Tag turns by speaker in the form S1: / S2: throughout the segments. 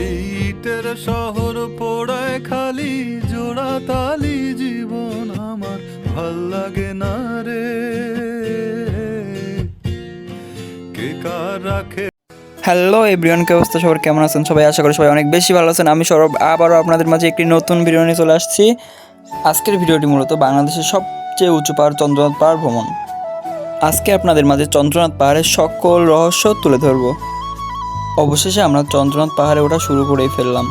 S1: এই ইটের শহর পোড়ায় খালি জোড়া তালি জীবন আমার, ভালো লাগে না রে। কে কার রাখে?
S2: হ্যালো এভরিওয়ান, কে অবস্থা? সবার কেমন আছেন? সবাই আশা করি সবাই অনেক বেশি ভালো আছেন। আমি সৌরভ, আবারও আপনাদের মাঝে একটি নতুন ভিডিও নিয়ে চলে আসছি। আজকের ভিডিওটি মূলত বাংলাদেশের সবচেয়ে উঁচু পাহাড় চন্দ্রনাথ পাহাড় ভ্রমণ। আজকে আপনাদের মাঝে চন্দ্রনাথ পাহাড়ের সকল রহস্য তুলে ধরব। অবশেষে আমরা চন্দ্রনাথ পাহাড়ে ওঠা শুরু করেই ফেললাম।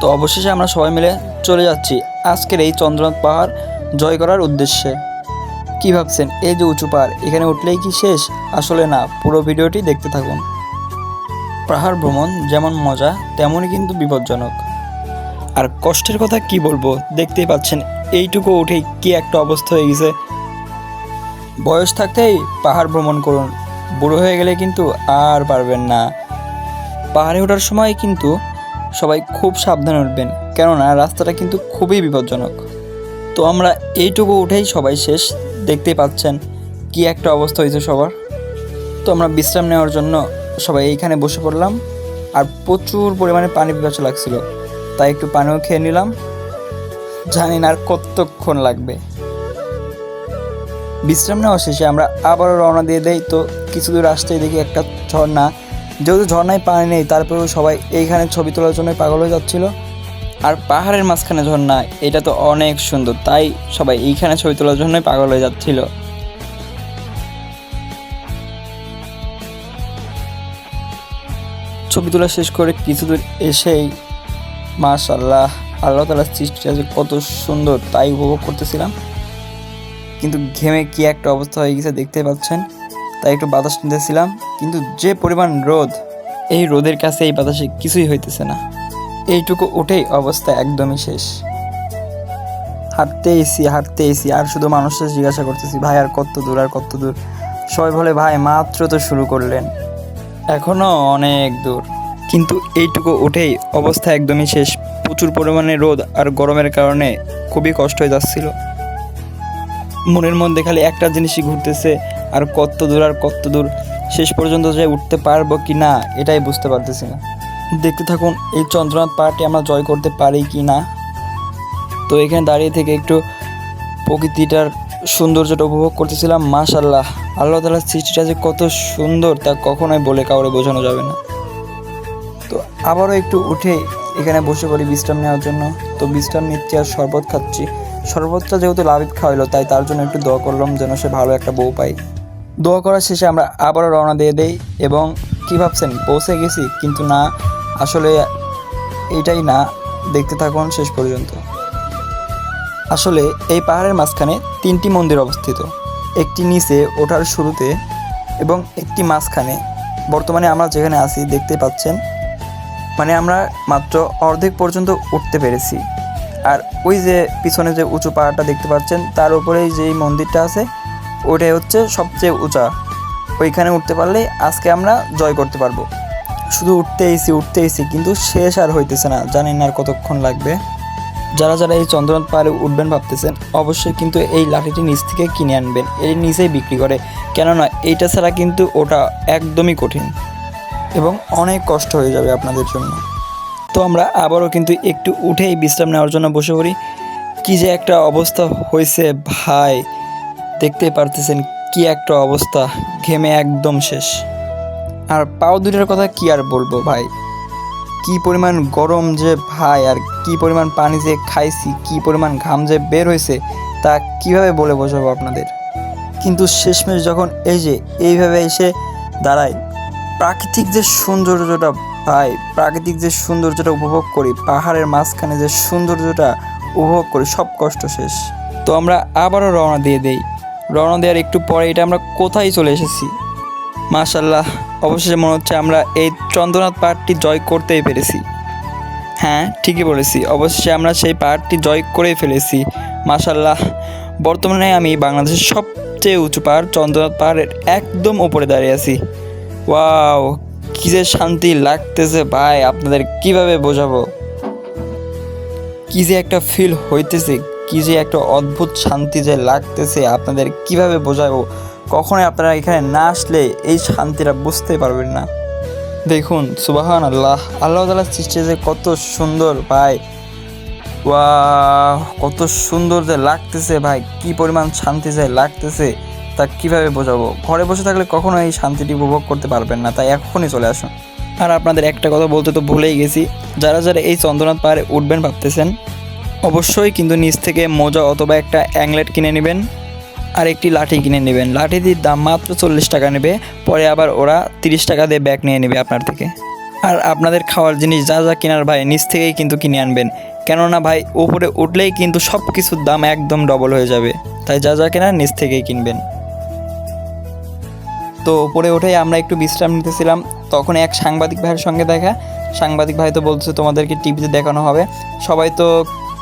S2: তো অবশেষে আমরা সবাই মিলে চলে যাচ্ছি আজকের এই চন্দ্রনাথ পাহাড় জয় করার উদ্দেশ্যে। কি ভাবছেন? এই যে উঁচু পাহাড়, এখানে উঠলেই কি শেষ? আসলে না, পুরো ভিডিওটি দেখতে থাকুন। পাহাড় ভ্রমণ যেমন মজা, তেমনই কিন্তু বিপজ্জনক। আর কষ্টের কথা কি বলব, দেখতেই পাচ্ছেন, এইটুকু উঠেই কি একটা অবস্থা হয়ে গেছে। বয়স থাকতেই পাহাড় ভ্রমণ করুন। বুড়ো হয়ে গেলে কিন্তু আর পারবেন না। পাহাড়ে ওঠার সময় কিন্তু সবাই খুব সাবধানে উঠবেন, কেননা রাস্তাটা কিন্তু খুবই বিপজ্জনক। তো আমরা এইটুকু উঠেই সবাই শেষ, দেখতেই পাচ্ছেন কি একটা অবস্থা হয়েছে সবার। তো আমরা বিশ্রাম নেওয়ার জন্য সবাই এইখানে বসে পড়লাম, আর প্রচুর পরিমাণে পানি পিপাসা লাগছিল, তাই একটু পানিও খেয়ে নিলাম। জানি না আর কতক্ষণ লাগবে। বিশ্রাম নেওয়া শেষে আমরা আবারও রওনা দিয়ে দেই। তো কিছু দূর আসতেই দেখি একটা ঝর্ণা। যেহেতু ঝর্ণায় পানি নেই, তারপরেও সবাই এইখানে ছবি তোলার জন্য পাগল হয়ে যাচ্ছিল। আর পাহাড়ের মাঝখানে ঝর্ণা, এটা তো অনেক সুন্দর, তাই সবাই এইখানে ছবি তোলার জন্যই পাগল হয়ে যাচ্ছিল। ছবি তোলা শেষ করে কিছু দূর এসেই মাশাল্লাহ আল্লাহ তালার সৃষ্টিটা যে কত সুন্দর, তাই উপভোগ করতেছিলাম। কিন্তু ঘেমে কি একটা অবস্থা হয়ে গেছে দেখতে পাচ্ছেন। তাই একটু বাতাস নিতেছিলাম, কিন্তু যে পরিমাণ রোদ, এই রোদের কাছে এই বাতাসে কিছুই হইতেছে না। এইটুকু উঠেই অবস্থা একদমই শেষ। হাঁটতে এসি হাঁটতে এসি, আর শুধু মানুষের জিজ্ঞাসা করতেছি, ভাই, আর কত দূর, আর কত দূর? সবাই বলে, ভাই, মাত্র তো শুরু করলেন, এখনও অনেক দূর। কিন্তু এইটুকু উঠেই অবস্থা একদমই শেষ। প্রচুর পরিমাণে রোদ আর গরমের কারণে খুবই কষ্ট হয়ে যাচ্ছিল। মনের মধ্যে খালি একটা জিনিসই ঘুরতেছে, আর কত দূর আর কত দূর, শেষ পর্যন্ত যে উঠতে পারব কি না, এটাই বুঝতে পারতেছি না। দেখতে থাকুন, এই চন্দ্রনাথ পাহাড়টি আমরা জয় করতে পারি কি না। তো এখানে দাঁড়িয়ে থেকে একটু প্রকৃতিটার সৌন্দর্যটা উপভোগ করতেছিলাম মাশাল্লাহ আল্লাহ তালার সৃষ্টিটা যে কত সুন্দর, তা কখনোই বলে কাউরে বোঝানো যাবে না। তো আবারও একটু উঠে এখানে বসে পড়ি বিশ্রাম নেওয়ার জন্য। তো বিশ্রাম নিচ্ছি আর শরবত খাচ্ছি। শরবতটা যেহেতু লাভিত খাওয়াইলো, তাই তার জন্য একটু দোয়া করলাম যেন সে ভালো একটা বউ পাই দোয়া করার শেষে আমরা আবারও রওনা দিয়ে দেই এবং কী ভাবছেন, পৌঁছে গেছি? কিন্তু না, আসলে এটাই না, দেখতে থাকুন শেষ পর্যন্ত। আসলে এই পাহাড়ের মাঝখানে তিনটি মন্দির অবস্থিত। একটি নিচে ওঠার শুরুতে এবং একটি মাঝখানে। বর্তমানে আমরা যেখানে আছি, দেখতে পাচ্ছেন মানে আমরা মাত্র অর্ধেক পর্যন্ত উঠতে পেরেছি। আর ওই যে পিছনে যে উঁচু পাহাড়টা দেখতে পাচ্ছেন, তার উপরেই যেই মন্দিরটা আছে ওইটাই হচ্ছে সবচেয়ে উঁচা। ওইখানে উঠতে পারলেই আজকে আমরা জয় করতে পারব। শুধু উঠতে এসি উঠতে এসি কিন্তু শেষ আর হইতেছে না, জানেন না আর কতক্ষণ লাগবে। যারা যারা এই চন্দ্রনাথ পাহাড়ে উঠবেন ভাবতেছেন, অবশ্যই কিন্তু এই লাঠিটি নিচ থেকে কিনে আনবেন, এর নিচেই বিক্রি করে। কেননা এইটা ছাড়া কিন্তু ওটা একদমই কঠিন এবং অনেক কষ্ট হয়ে যাবে আপনাদের জন্য। তো আমরা আবারও কিন্তু একটু উঠেই বিশ্রাম নেওয়ার জন্য বসে পড়ি। কী যে একটা অবস্থা হয়েছে ভাই। দেখতেই পারতেছেন কি একটা অবস্থা, ঘেমে একদম শেষ। আর পাও দুটার কথা কি আর বলব ভাই? কি পরিমাণ গরম যে ভাই, আর কি পরিমাণ পানি যে খাইছি, কি পরিমাণ ঘাম যে বের হয়েছে, তা কীভাবে বলে বোঝাবো আপনাদের? কিন্তু শেষমেশ যখন এই যে, এইভাবে এসে দাঁড়ায়, প্রাকৃতিক যে সৌন্দর্যটা ভাই প্রাকৃতিক যে সৌন্দর্যটা উপভোগ করি, পাহাড়ের মাঝখানে যে সৌন্দর্যটা উপভোগ করি, সব কষ্ট শেষ। তো আমরা আবারও রওনা দিয়ে দেই। রওনা দেওয়ার একটু পরে এটা আমরা কোথায় চলে এসেছি? মাশাল্লাহ অবশেষে মনে হচ্ছে আমরা এই চন্দ্রনাথ পাহাড়টি জয় করতেই পেরেছি। হ্যাঁ ঠিকই বলেছি, অবশেষে আমরা সেই পাহাড়টি জয় করেই ফেলেছি। মাশাল্লাহ বর্তমানে আমি বাংলাদেশের সবচেয়ে উঁচু পাহাড় চন্দ্রনাথ পাহাড়ের একদম উপরে দাঁড়িয়ে আছি। ওয়াও কি যে শান্তি লাগতেছে ভাই, আপনাদের কীভাবে বোঝাবো? কি যে একটা ফিল হইতেছে, কি যে একটা অদ্ভুত শান্তি যে লাগতেছে, আপনাদের কীভাবে বোঝাবো? কখনোই আপনারা এখানে না আসলে এই শান্তিটা বুঝতে পারবেন না। দেখুন সুবাহান আল্লাহ আল্লাহ তালার সৃষ্টি যে কত সুন্দর ভাই। ওয়া কত সুন্দর যে লাগতেছে ভাই, কি পরিমাণ শান্তি যে লাগতেছে। তা কীভাবে বোঝাবো? ঘরে বসে থাকলে কখনো এই শান্তিটি উপভোগ করতে পারবেন না, তাই এখনই চলে আসুন। আর আপনাদের একটা কথা বলতে তো ভুলেই গেছি, যারা যারা এই চন্দ্রনাথ পাহাড়ে উঠবেন ভাবতেছেন, অবশ্যই কিন্তু নিচ থেকে মোজা অথবা একটা অ্যাংলেট কিনে নেবেন আর একটি লাঠি কিনে নেবেন। লাঠিটির দাম মাত্র চল্লিশ টাকা নেবে, পরে আবার ওরা তিরিশ টাকা দিয়ে ব্যাগ নিয়ে নেবে আপনার থেকে। আর আপনাদের খাওয়ার জিনিস যা যা কেনার ভাই, নিচ থেকেই কিন্তু কিনে আনবেন। কেননা ভাই, উপরে উঠলেই কিন্তু সব কিছুর দাম একদম ডবল হয়ে যাবে। তাই যা যা কেনার নিচ থেকেই কিনবেন। তো উপরে উঠেই আমরা একটু বিশ্রাম নিতেছিলাম। তখন এক সাংবাদিক ভাইয়ের সঙ্গে দেখা। সাংবাদিক ভাই তো বলছে তোমাদেরকে টিভিতে দেখানো হবে। সবাই তো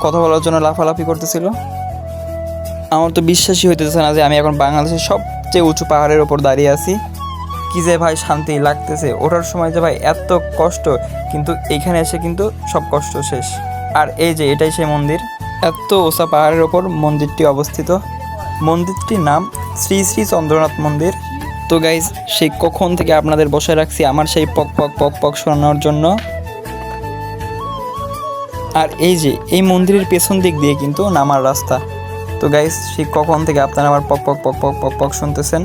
S2: কথা বলার জন্য লাফালাফি করতেছিল। আমার তো বিশ্বাসই হইতেছে না যে আমি এখন বাংলাদেশের সবচেয়ে উঁচু পাহাড়ের ওপর দাঁড়িয়ে আছি। কী যে ভাই শান্তি লাগতেছে। ওঠার সময় যে ভাই এত কষ্ট, কিন্তু এইখানে এসে কিন্তু সব কষ্ট শেষ। আর এই যে এটাই সেই মন্দির। এত ওষা পাহাড়ের ওপর মন্দিরটি অবস্থিত। মন্দিরটির নাম শ্রী শ্রী চন্দ্রনাথ মন্দির। তো গাইজ সেই কখন থেকে আপনাদের বসে রাখছি আমার সেই পক পক পক পক শোনানোর জন্য। আর এই যে, এই মন্দিরের পেছন দিক দিয়ে কিন্তু নামার রাস্তা। তো গাইজ সেই কখন থেকে আপনারা আমার পক পক পক পক পক পক শুনতেছেন?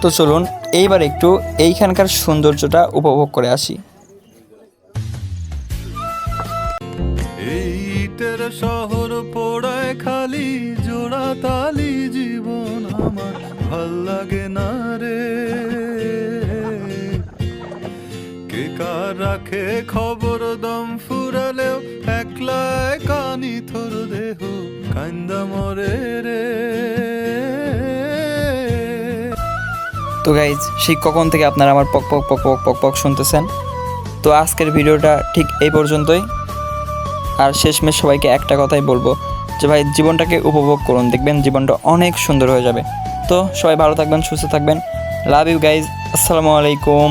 S2: তো চলুন, এইবার একটু এইখানকার সৌন্দর্যটা উপভোগ করে আসি।
S1: শহর পোড়ায় খালি, জোড়া তালি আমার ভালো লাগে না রে। কে কার রাখে খবর দম ফুরালেও একলা কানি থর দেহ কান্দা মরে রে।
S2: তো গাইজ সেই কখন থেকে আপনারা আমার পক পক পক পক পক পক শুনতেছেন? তো আজকের ভিডিওটা ঠিক এই পর্যন্তই। আর শেষমেশ সবাইকে একটা কথাই বলব যে ভাই, জীবনটাকে উপভোগ করুন, দেখবেন জীবনটা অনেক সুন্দর হয়ে যাবে। তো সবাই ভালো থাকবেন সুস্থ থাকবেন। লাভ ইউ গাইজ আসসালামু আলাইকুম।